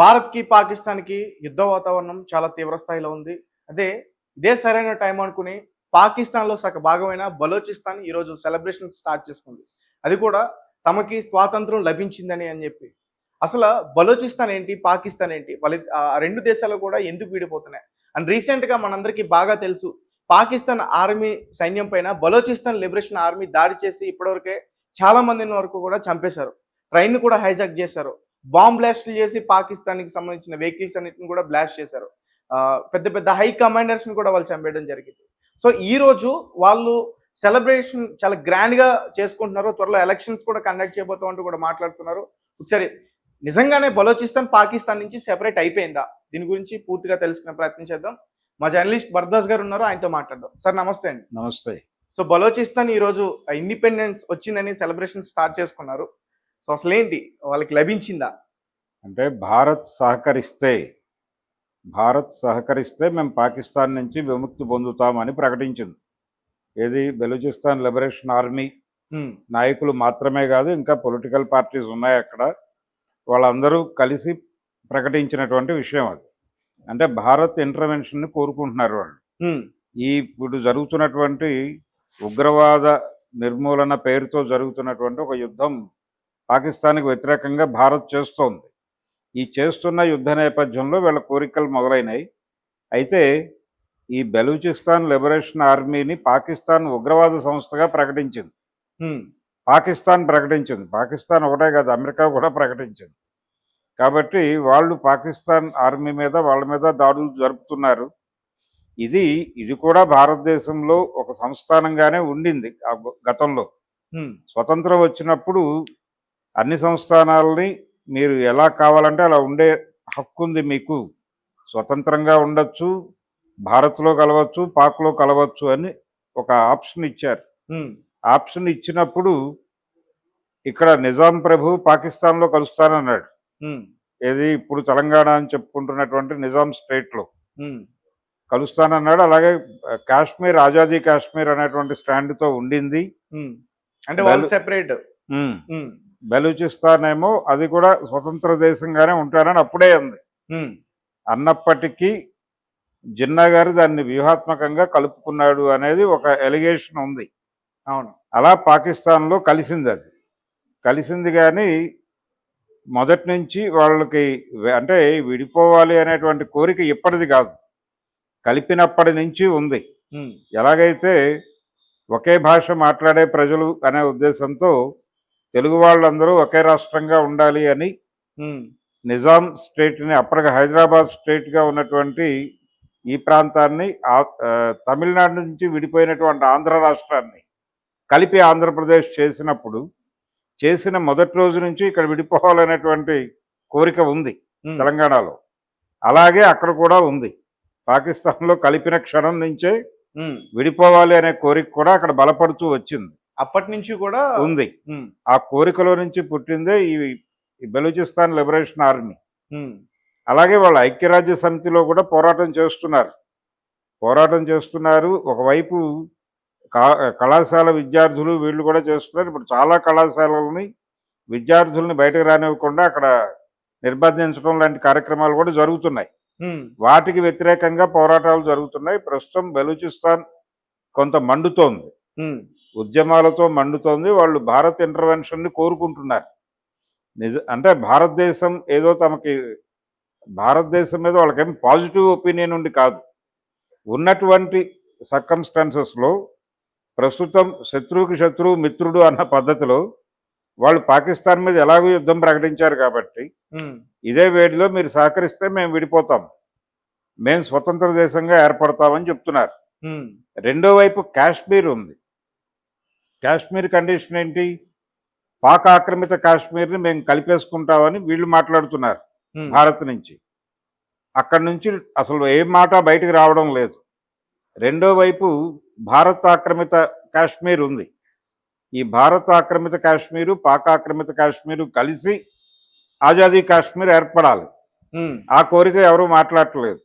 భారత్కి పాకిస్తాన్కి యుద్ధ వాతావరణం చాలా తీవ్ర స్థాయిలో ఉంది. అదే ఇదే సరైన టైం అనుకుని పాకిస్తాన్లో సగ భాగమైన బలోచిస్తాన్ ఈరోజు సెలబ్రేషన్ స్టార్ట్ చేసుకుంది. అది కూడా తమకి స్వాతంత్రం లభించిందని అని చెప్పి. అసలు బలోచిస్తాన్ ఏంటి పాకిస్తాన్ ఏంటి? వాళ్ళ ఆ రెండు దేశాలు కూడా ఎందుకు వీడిపోతున్నాయి? అండ్ రీసెంట్గా మనందరికీ బాగా తెలుసు పాకిస్తాన్ ఆర్మీ సైన్యం పైన బలోచిస్తాన్ లిబరేషన్ ఆర్మీ దాడి చేసి ఇప్పటివరకే చాలా మందిని వరకు కూడా చంపేశారు. ట్రైన్ కూడా హైజాక్ చేశారు. బాంబ్ బ్లాస్ట్లు చేసి పాకిస్తాన్కి సంబంధించిన వెహికల్స్ అన్నిటిని కూడా బ్లాస్ట్ చేశారు. పెద్ద పెద్ద హై కమాండర్స్ని కూడా వాళ్ళు చంపేయడం జరిగింది. సో ఈ రోజు వాళ్ళు సెలబ్రేషన్ చాలా గ్రాండ్గా చేసుకుంటున్నారు. త్వరలో ఎలక్షన్స్ కూడా కండక్ట్ చేయబోతాం అంటూ కూడా మాట్లాడుతున్నారు. ఒకసారి నిజంగానే బలోచిస్తాన్ పాకిస్తాన్ నుంచి సెపరేట్ అయిపోయిందా? దీని గురించి పూర్తిగా తెలుసుకునే ప్రయత్నం చేద్దాం. మా జర్నలిస్ట్ బర్దాస్ గారు ఉన్నారు. ఆయనతో మాట్లాడదాం. సార్ నమస్తే అండి. నమస్తే. సో బలోచిస్తాన్ ఈ రోజు ఇండిపెండెన్స్ వచ్చిందని సెలబ్రేషన్ స్టార్ట్ చేసుకున్నారు. సో అసలు ఏంటి వాళ్ళకి లభించిందా? అంటే భారత్ సహకరిస్తే భారత్ సహకరిస్తే మేము పాకిస్తాన్ నుంచి విముక్తి పొందుతామని ప్రకటించింది. ఏది? బెలూచిస్తాన్ లిబరేషన్ ఆర్మీ నాయకులు మాత్రమే కాదు ఇంకా పొలిటికల్ పార్టీస్ ఉన్నాయి అక్కడ. వాళ్ళందరూ కలిసి ప్రకటించినటువంటి విషయం అది. అంటే భారత్ ఇంటర్వెన్షన్ని కోరుకుంటున్నారు వాళ్ళు. ఈ ఇప్పుడు జరుగుతున్నటువంటి ఉగ్రవాద నిర్మూలన పేరుతో జరుగుతున్నటువంటి ఒక యుద్ధం పాకిస్తాన్కి వ్యతిరేకంగా భారత్ చేస్తోంది. ఈ చేస్తున్న యుద్ధ నేపథ్యంలో వీళ్ళ కోరికలు మొదలైనాయి. అయితే ఈ బెలూచిస్తాన్ లిబరేషన్ ఆర్మీని పాకిస్తాన్ ఉగ్రవాద సంస్థగా ప్రకటించింది. పాకిస్తాన్ ప్రకటించింది. పాకిస్తాన్ ఒకటే కాదు అమెరికా కూడా ప్రకటించింది. కాబట్టి వాళ్ళు పాకిస్తాన్ ఆర్మీ మీద వాళ్ళ మీద దాడులు జరుపుతున్నారు. ఇది ఇది కూడా భారతదేశంలో ఒక సంస్థానంగానే ఉండింది గతంలో. స్వతంత్రం వచ్చినప్పుడు అన్ని సంస్థానాలని మీరు ఎలా కావాలంటే అలా ఉండే హక్కు ఉంది మీకు. స్వతంత్రంగా ఉండొచ్చు భారత్లో కలవచ్చు పాక్లో కలవచ్చు అని ఒక ఆప్షన్ ఇచ్చారు. ఆప్షన్ ఇచ్చినప్పుడు ఇక్కడ నిజాం ప్రభు పాకిస్తాన్లో కలుస్తానన్నాడు. ఏది ఇప్పుడు తెలంగాణ అని చెప్పుకుంటున్నటువంటి నిజాం స్టేట్లో. కలుస్తానన్నాడు. అలాగే కాశ్మీర్ ఆజాదీ కాశ్మీర్ అనేటువంటి స్టాండ్తో ఉండింది. అంటే వాళ్ళు సెపరేట్. బెలూచిస్తాన్ ఏమో అది కూడా స్వతంత్ర దేశంగానే ఉంటానని అప్పుడే అంది. అన్నప్పటికీ జిన్నా గారు దాన్ని వ్యూహాత్మకంగా కలుపుకున్నాడు అనేది ఒక ఎలిగేషన్ ఉంది. అవును. అలా పాకిస్తాన్లో కలిసింది అది. కలిసింది కానీ మొదటి నుంచి వాళ్ళకి అంటే విడిపోవాలి అనేటువంటి కోరిక ఇప్పటిది కాదు. కలిపినప్పటి నుంచి ఉంది. ఎలాగైతే ఒకే భాష మాట్లాడే ప్రజలు అనే ఉద్దేశంతో తెలుగు వాళ్ళందరూ ఒకే రాష్ట్రంగా ఉండాలి అని నిజాం స్టేట్ని అప్పటికి హైదరాబాద్ స్టేట్గా ఉన్నటువంటి ఈ ప్రాంతాన్ని తమిళనాడు నుంచి విడిపోయినటువంటి ఆంధ్ర రాష్ట్రాన్ని కలిపి ఆంధ్రప్రదేశ్ చేసినప్పుడు చేసిన మొదటి రోజు నుంచి ఇక్కడ విడిపోవాలనేటువంటి కోరిక ఉంది తెలంగాణలో. అలాగే అక్కడ కూడా ఉంది. పాకిస్తాన్లో కలిపిన క్షణం నుంచే. విడిపోవాలి అనే కోరిక కూడా అక్కడ బలపడుతూ వచ్చింది. అప్పటి నుంచి కూడా ఉంది. ఆ కోరికలో నుంచి పుట్టిందే ఈ బెలూచిస్తాన్ లిబరేషన్ ఆర్మీ. అలాగే వాళ్ళ ఐక్యరాజ్య సమితిలో కూడా పోరాటం చేస్తున్నారు. పోరాటం చేస్తున్నారు. ఒకవైపు కళాశాల విద్యార్థులు వీళ్ళు కూడా చేస్తున్నారు. ఇప్పుడు చాలా కళాశాలలని విద్యార్థుల్ని బయటకు రానివ్వకుండా అక్కడ నిర్బంధించడం లాంటి కార్యక్రమాలు కూడా జరుగుతున్నాయి. వాటికి వ్యతిరేకంగా పోరాటాలు జరుగుతున్నాయి. ప్రస్తుతం బెలూచిస్తాన్ కొంత మండుతోంది. ఉద్యమాలతో మండుతోంది. వాళ్ళు భారత్ ఇంటర్వెన్షన్ని కోరుకుంటున్నారు. నిజ అంటే భారతదేశం ఏదో తమకి భారతదేశం మీద వాళ్ళకేం పాజిటివ్ ఒపీనియన్ ఉండి కాదు. ఉన్నటువంటి సర్కమ్స్టాన్సెస్లో ప్రస్తుతం శత్రువుకి శత్రువు మిత్రుడు అన్న పద్ధతిలో వాళ్ళు పాకిస్తాన్ మీద ఎలాగో యుద్ధం ప్రకటించారు కాబట్టి ఇదే వేడిలో మీరు సహకరిస్తే మేము విడిపోతాం. మేము స్వతంత్ర దేశంగా ఏర్పడతామని చెప్తున్నారు. రెండో వైపు కాశ్మీర్ ఉంది. కాశ్మీర్ కండిషన్ ఏంటి? పాక్ ఆక్రమిత కాశ్మీర్ని మేము కలిపేసుకుంటామని వీళ్ళు మాట్లాడుతున్నారు భారత్ నుంచి. అక్కడి నుంచి అసలు ఏ మాట బయటికి రావడం లేదు. రెండో వైపు భారత్ ఆక్రమిత కాశ్మీర్ ఉంది. ఈ భారత్ ఆక్రమిత కాశ్మీరు పాక్ ఆక్రమిత కాశ్మీరు కలిసి ఆజాదీ కాశ్మీర్ ఏర్పడాలి. ఆ కోరిక ఎవరు మాట్లాడట్లేదు.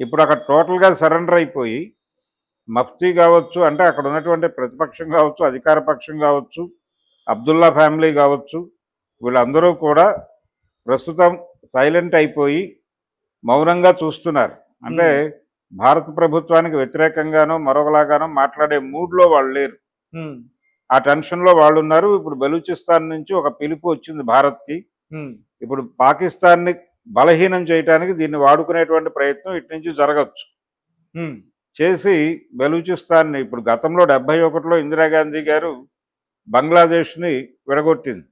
ఇప్పుడు అక్కడ టోటల్గా సరెండర్ అయిపోయి మఫ్తీ కావచ్చు అంటే అక్కడ ఉన్నటువంటి ప్రతిపక్షం కావచ్చు అధికార పక్షం కావచ్చు అబ్దుల్లా ఫ్యామిలీ కావచ్చు వీళ్ళందరూ కూడా ప్రస్తుతం సైలెంట్ అయిపోయి మౌనంగా చూస్తున్నారు. అంటే భారత ప్రభుత్వానికి వ్యతిరేకంగానో మరొకలాగానో మాట్లాడే మూడ్లో వాళ్ళు లేరు. ఆ టెన్షన్లో వాళ్ళు ఉన్నారు ఇప్పుడు బలూచిస్తాన్ నుంచి ఒక పిలుపు వచ్చింది భారత్కి. ఇప్పుడు పాకిస్తాన్ని బలహీనం చేయడానికి దీన్ని వాడుకునేటువంటి ప్రయత్నం ఇటు నుంచి జరగచ్చు. చేసి బలూచిస్తాన్ని ఇప్పుడు గతంలో డెబ్బై ఒకటిలో ఇందిరాగాంధీ గారు బంగ్లాదేశ్ని విడగొట్టింది.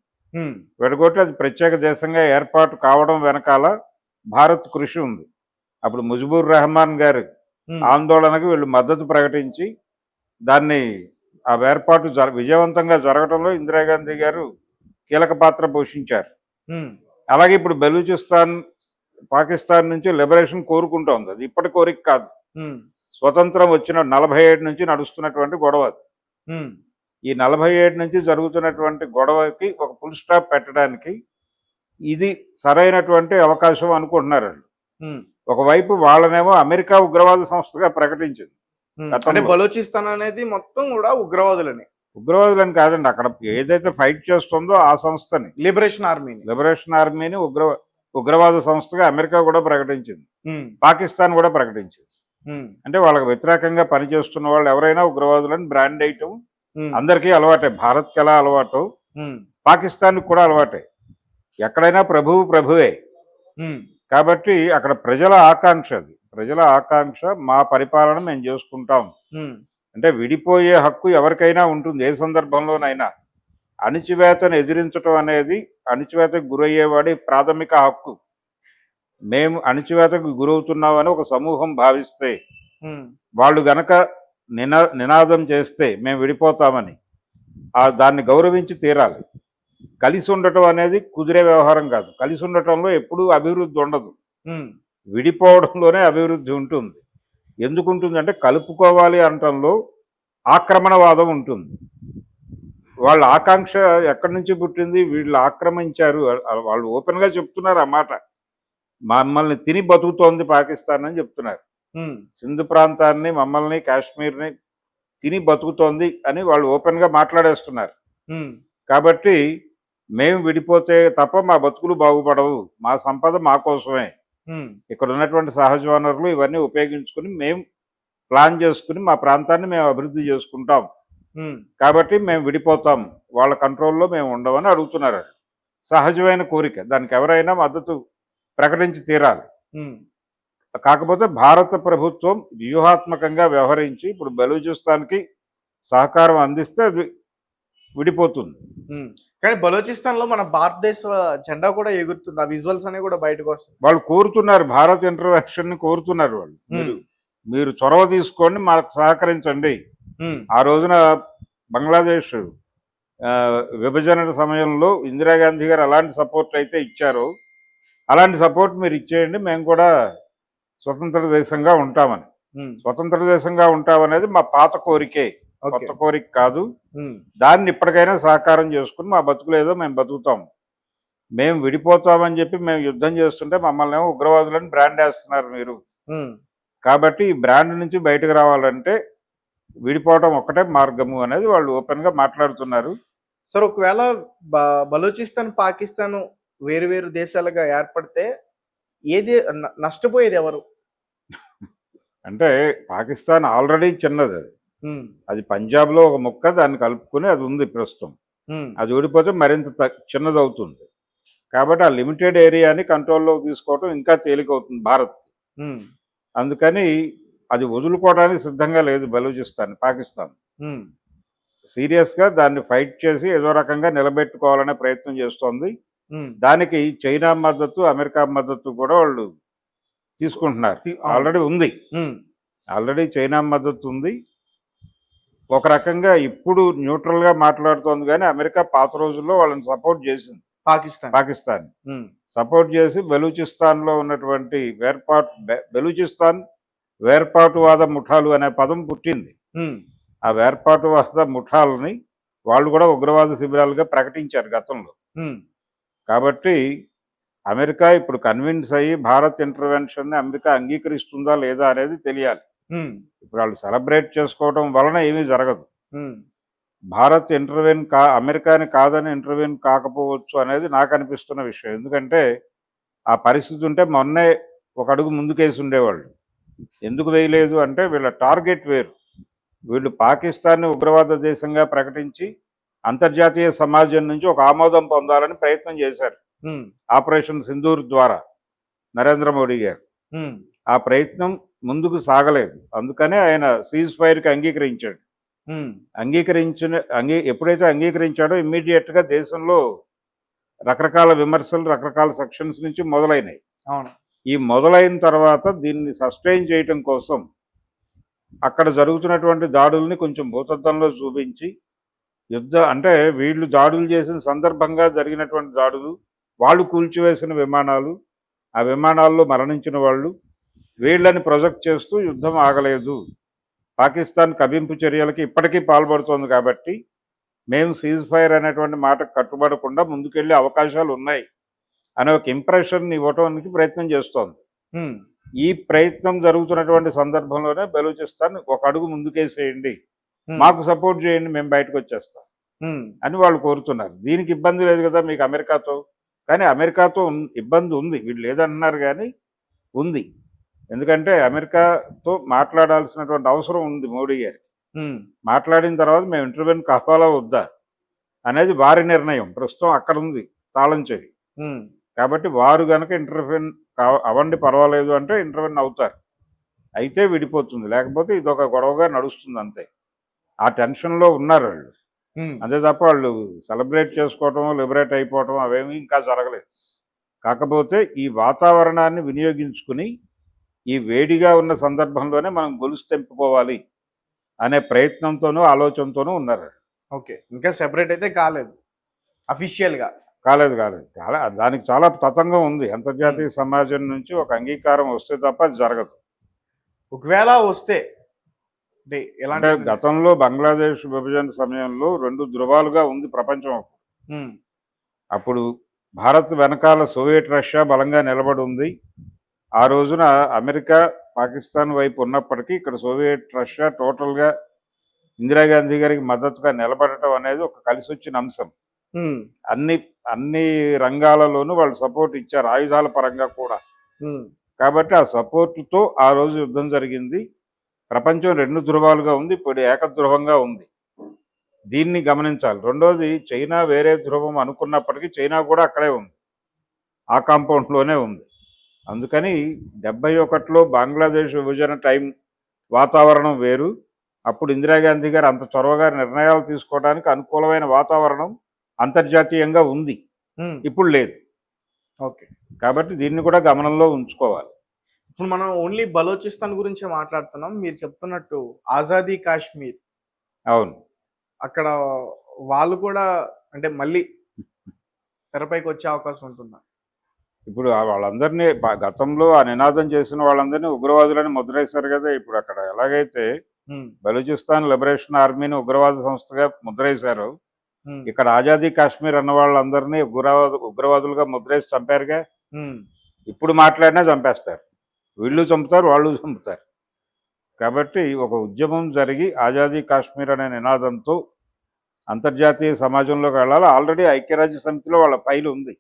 విడగొట్టి అది ప్రత్యేక దేశంగా ఏర్పాటు కావడం వెనకాల భారత్ కృషి ఉంది. అప్పుడు ముజిబుర్ రెహమాన్ గారి ఆందోళనకు వీళ్ళు మద్దతు ప్రకటించి దాన్ని ఆ ఏర్పాటు జర విజయవంతంగా జరగడంలో ఇందిరాగాంధీ గారు కీలక పాత్ర పోషించారు. అలాగే ఇప్పుడు బలూచిస్తాన్ పాకిస్తాన్ నుంచి లిబరేషన్ కోరుకుంటోంది అది ఇప్పటి కోరిక కాదు. స్వతంత్రం వచ్చిన నలభై ఏడు నుంచి నడుస్తున్నటువంటి గొడవ ఈ నలభై ఏడు నుంచి జరుగుతున్నటువంటి గొడవకి ఒక ఫుల్ స్టాప్ పెట్టడానికి ఇది సరైనటువంటి అవకాశం అనుకుంటున్నారు ఒకవైపు వాళ్ళనేమో అమెరికా ఉగ్రవాద సంస్థగా ప్రకటించింది. బలోచిస్తాన్ అనేది మొత్తం కూడా ఉగ్రవాదులని. ఉగ్రవాదులని కాదండి అక్కడ ఏదైతే ఫైట్ చేస్తుందో ఆ సంస్థని. లిబరేషన్ ఆర్మీని. లిబరేషన్ ఆర్మీని ఉగ్ర ఉగ్రవాద సంస్థగా అమెరికా కూడా ప్రకటించింది. పాకిస్తాన్ కూడా ప్రకటించింది. అంటే వాళ్ళకి వ్యతిరేకంగా పనిచేస్తున్న వాళ్ళు ఎవరైనా ఉగ్రవాదులని బ్రాండ్ వేయటం ఉమ్, అందరికీ అలవాటే. భారత్కి ఎలా అలవాటు? ఉమ్, పాకిస్తాన్కి కూడా అలవాటే. ఎక్కడైనా ప్రభువు ప్రభువే. కాబట్టి అక్కడ ప్రజల ఆకాంక్ష అది. ప్రజల ఆకాంక్ష మా పరిపాలన మేము చేసుకుంటాం. అంటే విడిపోయే హక్కు ఎవరికైనా ఉంటుంది. ఏ సందర్భంలోనైనా అణిచివేతను ఎదిరించడం అనేది అణిచివేతకు గురయ్యేవాడి ప్రాథమిక హక్కు. మేము అణిచివేతకు గురవుతున్నామని ఒక సమూహం భావిస్తే వాళ్ళు గనక నినా నినాదం చేస్తే మేము విడిపోతామని ఆ దాన్ని గౌరవించి తీరాలి. కలిసి ఉండటం అనేది కుదిరే వ్యవహారం కాదు. కలిసి ఉండటంలో ఎప్పుడూ అభివృద్ధి ఉండదు. విడిపోవడంలోనే అభివృద్ధి ఉంటుంది. ఎందుకు ఉంటుంది అంటే కలుపుకోవాలి అనటంలో ఆక్రమణవాదం ఉంటుంది. వాళ్ళ ఆకాంక్ష ఎక్కడి నుంచి పుట్టింది? వీళ్ళు ఆక్రమించారు. వాళ్ళు ఓపెన్గా చెప్తున్నారు ఆ మాట. మమ్మల్ని తిని బతుకుతోంది పాకిస్తాన్ అని చెప్తున్నారు. సింధు ప్రాంతాన్ని మమ్మల్ని కాశ్మీర్ని తిని బతుకుతోంది అని వాళ్ళు ఓపెన్గా మాట్లాడేస్తున్నారు. కాబట్టి మేము విడిపోతే తప్ప మా బతుకులు బాగుపడవు. మా సంపద మా కోసమే. ఇక్కడ ఉన్నటువంటి సహజ వనరులు ఇవన్నీ ఉపయోగించుకుని మేము ప్లాన్ చేసుకుని మా ప్రాంతాన్ని మేము అభివృద్ధి చేసుకుంటాం. కాబట్టి మేము విడిపోతాం. వాళ్ళ కంట్రోల్లో మేము ఉండమని అడుగుతున్నారు. సహజమైన కోరిక. దానికి ఎవరైనా మద్దతు ప్రకటించి తీరాలి. కాకపోతే భారత ప్రభుత్వం వ్యూహాత్మకంగా వ్యవహరించి ఇప్పుడు బలూచిస్తాన్కి సహకారం అందిస్తే అది విడిపోతుంది. కానీ బలోచిస్తాన్లో మన భారతదేశ జెండా కూడా ఎగురుతుంది. ఆ విజువల్స్ అనేవి కూడా బయటకు వస్తాయి వాళ్ళు కోరుతున్నారు భారత్ ఇంటర్వెన్షన్ని కోరుతున్నారు వాళ్ళు. మీరు చొరవ తీసుకోండి మాకు సహకరించండి. ఆ రోజున బంగ్లాదేశ్ విభజన సమయంలో ఇందిరాగాంధీ గారు అలాంటి సపోర్ట్ అయితే ఇచ్చారో. అలాంటి సపోర్ట్ మీరు ఇచ్చేయండి. మేము కూడా స్వతంత్ర దేశంగా ఉంటామని. స్వతంత్ర దేశంగా ఉంటామనేది మా పాత కోరికే. కొత్త కోరిక కాదు. దాన్ని ఇప్పటికైనా సహకారం చేసుకుని మా బతుకులు ఏదో మేము బతుకుతాం. మేము విడిపోతామని చెప్పి మేము యుద్ధం చేస్తుంటే మమ్మల్ని ఏమో ఉగ్రవాదులని బ్రాండ్ వేస్తున్నారు మీరు. కాబట్టి ఈ బ్రాండ్ నుంచి బయటకు రావాలంటే విడిపోవడం ఒక్కటే మార్గము అనేది వాళ్ళు ఓపెన్గా మాట్లాడుతున్నారు. సార్ ఒకవేళ బ- బలూచిస్తాన్ పాకిస్తాన్ వేరు వేరు దేశాలుగా ఏర్పడితే ఏది నష్టపోయేది ఎవరు? అంటే పాకిస్తాన్ ఆల్రెడీ చిన్నది. అది అది పంజాబ్లో ఒక ముక్క దాన్ని కలుపుకొని అది ఉంది ప్రస్తుతం. అది ఊడిపోతే మరింత చిన్నది అవుతుంది కాబట్టి ఆ లిమిటెడ్ ఏరియాని కంట్రోల్లోకి తీసుకోవడం ఇంకా తేలికవుతుంది భారత్ అందుకని అది వదులుకోవడానికి సిద్ధంగా లేదు బలూచిస్తాన్ పాకిస్తాన్. సీరియస్గా దాన్ని ఫైట్ చేసి ఏదో రకంగా నిలబెట్టుకోవాలనే ప్రయత్నం చేస్తోంది. దానికి చైనా మద్దతు అమెరికా మద్దతు కూడా వాళ్ళు తీసుకుంటున్నారు. ఆల్రెడీ ఉంది. ఆల్రెడీ చైనా మద్దతు ఉంది. ఒక రకంగా ఇప్పుడు న్యూట్రల్గా మాట్లాడుతోంది కానీ అమెరికా పాత రోజుల్లో వాళ్ళని సపోర్ట్ చేసింది. పాకిస్తాన్. పాకిస్తాన్. సపోర్ట్ చేసి బలూచిస్తాన్లో ఉన్నటువంటి వేర్పాటు బలూచిస్తాన్ వేర్పాటువాద ముఠాలు అనే పదం పుట్టింది. ఆ వేర్పాటువాద ముఠాలని వాళ్ళు కూడా ఉగ్రవాద శిబిరాలుగా ప్రకటించారు గతంలో. కాబట్టి అమెరికా ఇప్పుడు కన్విన్స్ అయ్యి భారత్ ఇంటర్వెన్షన్ని అమెరికా అంగీకరిస్తుందా లేదా అనేది తెలియాలి. ఇప్పుడు వాళ్ళు సెలబ్రేట్ చేసుకోవడం వలన ఏమీ జరగదు. భారత్ ఇంటర్వ్యూన్ కా అమెరికాని కాదని ఇంటర్వ్యూన్ కాకపోవచ్చు అనేది నాకు అనిపిస్తున్న విషయం. ఎందుకంటే ఆ పరిస్థితి ఉంటే మొన్నే ఒక అడుగు ముందుకేసి ఉండేవాళ్ళు. ఎందుకు వేయలేదు అంటే వీళ్ళ టార్గెట్ వేరు. వీళ్ళు పాకిస్తాన్ని ఉగ్రవాద దేశంగా ప్రకటించి అంతర్జాతీయ సమాజం నుంచి ఒక ఆమోదం పొందాలని ప్రయత్నం చేశారు. ఆపరేషన్ సింధూర్ ద్వారా నరేంద్ర మోడీ గారు. ఆ ప్రయత్నం ముందుకు సాగలేదు. అందుకనే ఆయన సీజ్ ఫైర్కి అంగీకరించాడు. అంగీకరించిన అంగీ ఎప్పుడైతే అంగీకరించాడో ఇమ్మీడియట్గా దేశంలో రకరకాల విమర్శలు రకరకాల సెక్షన్స్ నుంచి మొదలైనాయి. అవును. ఈ మొదలైన తర్వాత దీన్ని సస్టైన్ చేయటం కోసం అక్కడ జరుగుతున్నటువంటి దాడుల్ని కొంచెం భూతత్వంలో చూపించి యుద్ధ అంటే వీళ్ళు దాడులు చేసిన సందర్భంగా జరిగినటువంటి దాడులు వాళ్ళు కూల్చివేసిన విమానాలు ఆ విమానాల్లో మరణించిన వాళ్ళు వీళ్ళని ప్రొజెక్ట్ చేస్తూ యుద్ధం ఆగలేదు. పాకిస్తాన్ కవింపు చర్యలకి ఇప్పటికీ పాల్పడుతోంది కాబట్టి మేము సీజ్ ఫైర్ అనేటువంటి మాటకు కట్టుబడకుండా ముందుకెళ్ళే అవకాశాలు ఉన్నాయి అనే ఒక ఇంప్రెషన్ ఇవ్వటానికి ప్రయత్నం చేస్తోంది. ఈ ప్రయత్నం జరుగుతున్నటువంటి సందర్భంలోనే బలూచిస్తాన్ ఒక అడుగు ముందుకేసేయండి. మాకు సపోర్ట్ చేయండి మేము బయటకు వచ్చేస్తాం. ఉమ్, అని వాళ్ళు కోరుతున్నారు. దీనికి ఇబ్బంది లేదు కదా మీకు అమెరికాతో? కానీ అమెరికాతో ఇబ్బంది ఉంది. వీళ్ళు లేదంటున్నారు కానీ ఉంది. ఎందుకంటే అమెరికాతో మాట్లాడాల్సినటువంటి అవసరం ఉంది మోడీ గారికి. ఉమ్, మాట్లాడిన తర్వాత మేము ఇంటర్వ్యూని కావాలా వద్దా అనేది వారి నిర్ణయం. ప్రస్తుతం అక్కడ ఉంది తాళం చెవి. కాబట్టి వారు కనుక ఇంటర్వ్యూన్ అవ్వండి పర్వాలేదు అంటే ఇంటర్వ్యూన్ అవుతారు. అయితే విడిపోతుంది. లేకపోతే ఇది ఒక గొడవగా నడుస్తుంది అంతే. ఆ టెన్షన్లో ఉన్నారు వాళ్ళు. అంతే తప్ప వాళ్ళు సెలబ్రేట్ చేసుకోవటం లిబరేట్ అయిపోవటం అవేమీ ఇంకా జరగలేదు. కాకపోతే ఈ వాతావరణాన్ని వినియోగించుకుని ఈ వేడిగా ఉన్న సందర్భంలోనే మనం గొలుసు తెంపుకోవాలి అనే ప్రయత్నంతోనూ ఆలోచనతోనూ ఉన్నారు ఓకే. ఇంకా సెపరేట్ అయితే కాలేదు. అఫీషియల్గా కాలేదు కాలేదు. చాలా దానికి చాలా తతంగం ఉంది. అంతర్జాతీయ సమాజం నుంచి ఒక అంగీకారం వస్తే తప్ప అది జరగదు. ఒకవేళ వస్తే అంటే ఎలాంటి గతంలో బంగ్లాదేశ్ విభజన సమయంలో రెండు ధృవాలుగా ఉంది ప్రపంచం అప్పుడు. భారత్ వెనకాల సోవియట్ రష్యా బలంగా నిలబడి ఉంది. ఆ రోజున అమెరికా పాకిస్తాన్ వైపు ఉన్నప్పటికీ ఇక్కడ సోవియట్ రష్యా టోటల్గా ఇందిరాగాంధీ గారికి మద్దతుగా నిలబడటం అనేది ఒక కలిసి వచ్చిన అంశం అన్ని అన్ని రంగాలలోనూ వాళ్ళు సపోర్ట్ ఇచ్చారు ఆయుధాల పరంగా కూడా. కాబట్టి ఆ సపోర్టుతో ఆ రోజు యుద్ధం జరిగింది. ప్రపంచం రెండు ధృవాలుగా ఉంది ఇప్పుడు ఏకధృవంగా ఉంది. దీన్ని గమనించాలి. రెండోది చైనా వేరే ధృవం అనుకున్నప్పటికీ చైనా కూడా అక్కడే ఉంది. ఆ కాంపౌండ్లోనే ఉంది. అందుకని డెబ్బై ఒకటిలో బంగ్లాదేశ్ విభజన టైం వాతావరణం వేరు. అప్పుడు ఇందిరాగాంధీ గారు అంత చొరవగా నిర్ణయాలు తీసుకోవడానికి అనుకూలమైన వాతావరణం అంతర్జాతీయంగా ఉంది. ఇప్పుడు లేదు. ఓకే. కాబట్టి దీన్ని కూడా గమనంలో ఉంచుకోవాలి. ఇప్పుడు మనం ఓన్లీ బలోచిస్తాన్ గురించే మాట్లాడుతున్నాం. మీరు చెప్తున్నట్టు ఆజాదీ కాశ్మీర్. అవును. అక్కడ వాళ్ళు కూడా అంటే మళ్ళీ తెరపైకి వచ్చే అవకాశం ఉంటుందా? ఇప్పుడు వాళ్ళందరినీ గతంలో ఆ నినాదం చేసిన వాళ్ళందరినీ ఉగ్రవాదులని ముద్రేశారు కదా. ఇప్పుడు అక్కడ ఎలాగైతే బలూచిస్తాన్ లిబరేషన్ ఆర్మీని ఉగ్రవాద సంస్థగా ముద్రేశారు ఇక్కడ ఆజాదీ కాశ్మీర్ అన్న వాళ్ళందరినీ ఉగ్రవాద ఉగ్రవాదులుగా ముద్రేసి చంపారుగా? ఇప్పుడు మాట్లాడినా చంపేస్తారు. వీళ్ళు చంపుతారు వాళ్ళు చంపుతారు. కాబట్టి ఒక ఉద్యమం జరిగి ఆజాదీ కాశ్మీర్ అనే నినాదంతో అంతర్జాతీయ సమాజంలోకి వెళ్ళాలి. ఆల్రెడీ ఐక్యరాజ్య సమితిలో వాళ్ళ ఫైల్ ఉంది.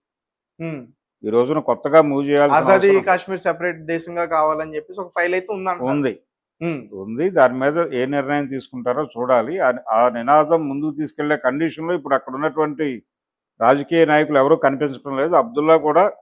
ఈ రోజున కొత్తగా మూవ్ చేయాల్సిన ఆజాదీ కాశ్మీర్ సెపరేట్ దేశంగా కావాలని చెప్పేసి ఒక ఫైల్ అయితే ఉందంట ఉంది. ఉమ్, ఉంది. దాని మీద ఏ నిర్ణయం తీసుకుంటారో చూడాలి. ఆ- ఆ నినాదం ముందుకు తీసుకెళ్ళే కండిషన్లో ఇప్పుడు అక్కడ ఉన్నటువంటి రాజకీయ నాయకులు ఎవరూ కనిపించడం లేదు. అబ్దుల్లా కూడా